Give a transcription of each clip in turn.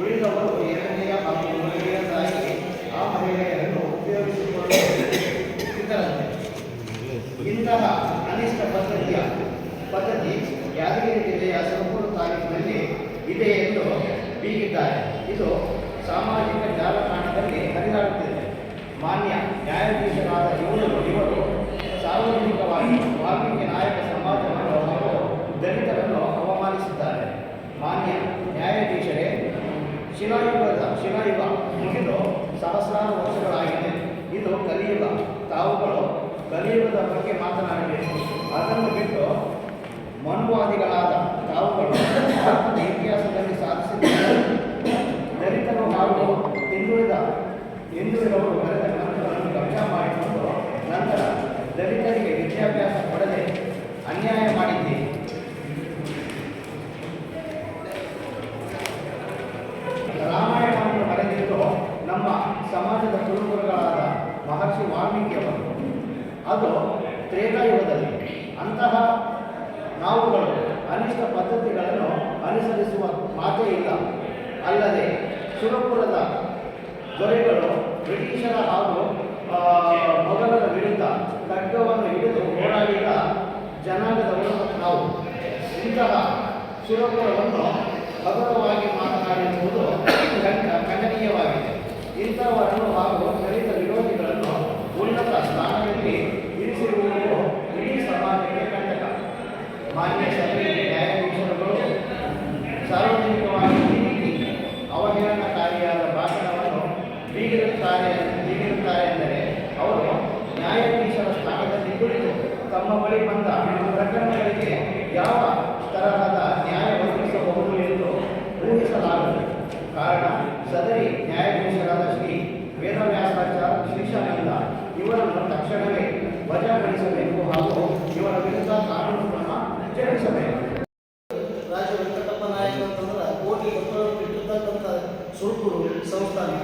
ಉಳಿದವರು ಎರಡನೆಯ ಹಾಗೂ ಮೂರನೆಯದಾಗಿ ಆ ಮಹಿಳೆಯರನ್ನು ಉಪಯೋಗಿಸಿಕೊಳ್ಳಲು ಸಿದ್ಧರಂತೆ ಇಂತಹ ಅನಿಷ್ಟ ಪದ್ಧತಿಯ, ಪದ್ಧತಿ ಯಾದಗಿರಿ ಜಿಲ್ಲೆಯ ಸಂಪೂರ್ಣ ತಾಲೂಕಿನಲ್ಲಿ ಇದೆ ಎಂದು ಬೀಗಿದ್ದಾರೆ. ಇದು ಸಾಮಾಜಿಕ ಜಾಲತಾಣದಲ್ಲಿ ಹರಿದಾಡುತ್ತಿದೆ ಮಾನ್ಯ ನ್ಯಾಯಾಧೀಶರಾದ ಇವರು ಇವರು ಸಾರ್ವಜನಿಕವಾಗಿ ವಾಲ್ಮೀಕಿ ನಾಯಕ ಸಮಾಜವನ್ನು ಹಾಗೂ ದಲಿತರನ್ನು ಅವಮಾನಿಸಿದ್ದಾರೆ ಮಾನ್ಯ ನ್ಯಾಯಾಧೀಶರೇ ಶಿಲಾಯುಗದ ಶಿಲಾಯುಗ ಮುಗಿದು ಸಹಸ್ರಾರು ವರ್ಷಗಳಾಗಿದೆ. ಇದು ಕಲಿಯುಗ. ತಾವುಗಳು ಕಲಿಯುಗದ ಬಗ್ಗೆ ಮಾತನಾಡಬೇಕು. ಅದನ್ನು ಬಿಟ್ಟು ಮನುವಾದಿಗಳಾದ ತಾವುಗಳು ಅದು ತ್ರೇತಾಯುಗದಲ್ಲಿ ಅಂತಹ ನಾವುಗಳು ಅನಿಷ್ಟ ಪದ್ಧತಿಗಳನ್ನು ಅನುಸರಿಸುವ ಮಾತೇ ಇಲ್ಲ. ಅಲ್ಲದೆ ಸುರಪುರದ ದೊರೆಗಳು ಬ್ರಿಟಿಷರ ಹಾಗೂ ಮೊಘಲರ ವಿರುದ್ಧ ಖಡ್ಗವನ್ನು ಹಿಡಿದು ಹೋರಾಡಿದ ಜನಾಂಗದವರು ನಾವು. ಇಂತಹ ಸುರಪುರವನ್ನು ಹಗುರವಾಗಿ ಮಾತನಾಡಿರುವುದು ಖಂಡ, ಖಂಡನೀಯವಾಗಿದೆ. ಇಂಥವರನ್ನು ಹಾಗೂ ದಲಿತ ವಿರೋಧಿಗಳನ್ನು ಉನ್ನತ ಸ್ಥಾನದಲ್ಲಿ ಇರಿಸಿರುವುದು ಇಡೀ ಸಮಾಜಕ್ಕೆ ಕಂಟಕ ಮಾನ್ಯ ಸಭೆ ನ್ಯಾಯಾಧೀಶರುಗಳು ಸಾರ್ವಜನಿಕವಾಗಿ ಅವಹೇಳನಕಾರಿಯಾದ ಭಾಷಣವನ್ನು ಬೀಗಿರುತ್ತಾರೆ ಬೀಗಿರುತ್ತಾರೆ ಎಂದರೆ ಅವರು ನ್ಯಾಯಾಧೀಶರ ಸ್ಥಾನದಲ್ಲಿ ಕುಳಿತು ತಮ್ಮ ಬಳಿ ಬಂದ ಪ್ರಕರಣಗಳಿಗೆ ಯಾವ ತರಹದ ನ್ಯಾಯ ಒದಗಿಸಬಹುದು ಎಂದು ಊಹಿಸಲಾಗದು ಕಾರಣ ಸದರಿ ನ್ಯಾಯಾಧೀಶರಾದ ಶ್ರೀ ವೇದವ್ಯಾಸಾಚಾರ್ಯ ಶ್ರೀಶಾನಂದ ಇವರನ್ನು ತಕ್ಷಣವೇ ವಜಾಗೊಳಿಸಬೇಕು ಹಾಗೂ ಇವರ ವಿರುದ್ಧ ಕಾನೂನು ಕ್ರಮ ಜರುಗಿಸಬೇಕು. ರಾಜ ವೆಂಕಟಪ್ಪ ನಾಯಕ ಅಂತಂದ್ರೆ ಕೋಟಿ ಮಕ್ಕಳನ್ನು ಬಿಟ್ಟಿರ್ತಕ್ಕಂಥ ಸುರುಕುರು ಸಂಸ್ಥಾನ.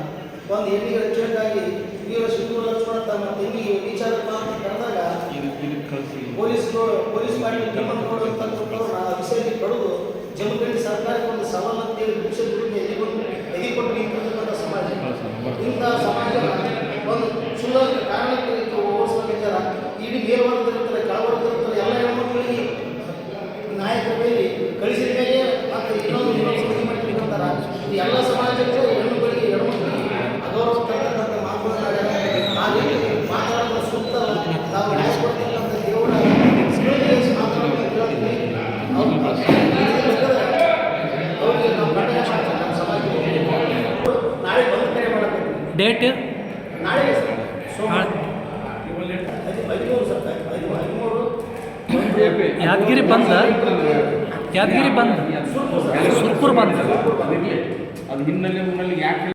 ಒಂದು ಹೆಣ್ಣಿಗೆ ರಕ್ಷಣೆಗಾಗಿ ವೀರ ಶಿವಪುರ ಲಕ್ಷ್ಮಣ ತಮ್ಮ ತಂಗಿಗೆ ವಿಚಾರಪ್ಪ ಅಂತ ಕರೆದಾಗ ಪೊಲೀಸ್ಗಳು ಪೊಲೀಸ್ ಪಾರ್ಟಿ ನಿಮ್ಮನ್ನು ಕೊಡುವಂತಕ್ಕಂಥವ್ರು ಆ ವಿಷಯದಲ್ಲಿ ಕಡಿದು ಜಮಖಂಡಿ ಸರ್ಕಾರಕ್ಕೆ ಒಂದು ಸವಾಲು ಅಂತೇಳಿ ಭಿಕ್ಷೆ ಎದಿಕೊಂಡು ನಿಂತಿರ್ತಕ್ಕಂಥ ಸಮಾಜ. ಇಂಥ ಸಮಾಜ ಒಂದು ಸುಳ್ಳ ಕಾರಣಕ್ಕೆ ಓಡಿಸ್ಕೊಂಡಿದ್ದಾರ ಇಡೀ ಮೇಲ್ವರ್ಗದಿರ್ತಾರೆ ಕೆಳವರ್ಗದಿರ್ತಾರೆ ಎಲ್ಲ ಹೆಣ್ಮಕ್ಳಿಗೆ ನಾಯಕರ ಮೇಲೆ ಕಳಿಸಿದ ಮೇಲೆ ಮತ್ತೆ ಇನ್ನೊಂದು ಇನ್ನೊಂದು ಸುದ್ದಿ ಮಾಡ್ತಿರ್ತಾರ. ಇದು ಎಲ್ಲ ಸಮಾಜಕ್ಕೂ ಹೆಣ್ಣುಗಳಿಗೆ ಹೆಣ್ಮಕ್ಳಿಗೆ ಅಗೌರವ ತರ್ತಕ್ಕಂಥ ಮಾತುಗಳನ್ನ ಆ ರೀತಿ ಮಾತಾಡೋದು ಸೂಕ್ತ. ನಾವು ನ್ಯಾಯ ಕೊಡ್ತಕ್ಕಂಥ ದೇವರ ಸ್ಕೂಲ್ಗೆ ಮಾತಾಡೋದು ಕೇಳ್ತೀವಿ ಅವ್ರು ಅವ್ರಿಗೆ ನಾವು ಕಡ್ಡಾಯ ಮಾಡ್ತಾರೆ ನಮ್ಮ ಸಮಾಜಕ್ಕೆ ನಾಳೆ ಬಂದು ಕರೆ ಮಾಡಬೇಕು. ಡೇಟ್ ನಾಳೆ ಸೋಮವಾರ. ಐದುನೂರು ಸರ್ ಐದುನೂರು ಯಾದಗಿರಿ ಬಂದ? ಯಾದಗಿರಿ ಬಂದ್? ಸುರ್ಪುರ್ ಬಂದ್ ಅದು ಹಿನ್ನೆಲೆ ಮುನ್ನೆಲೆ ಯಾಕೆ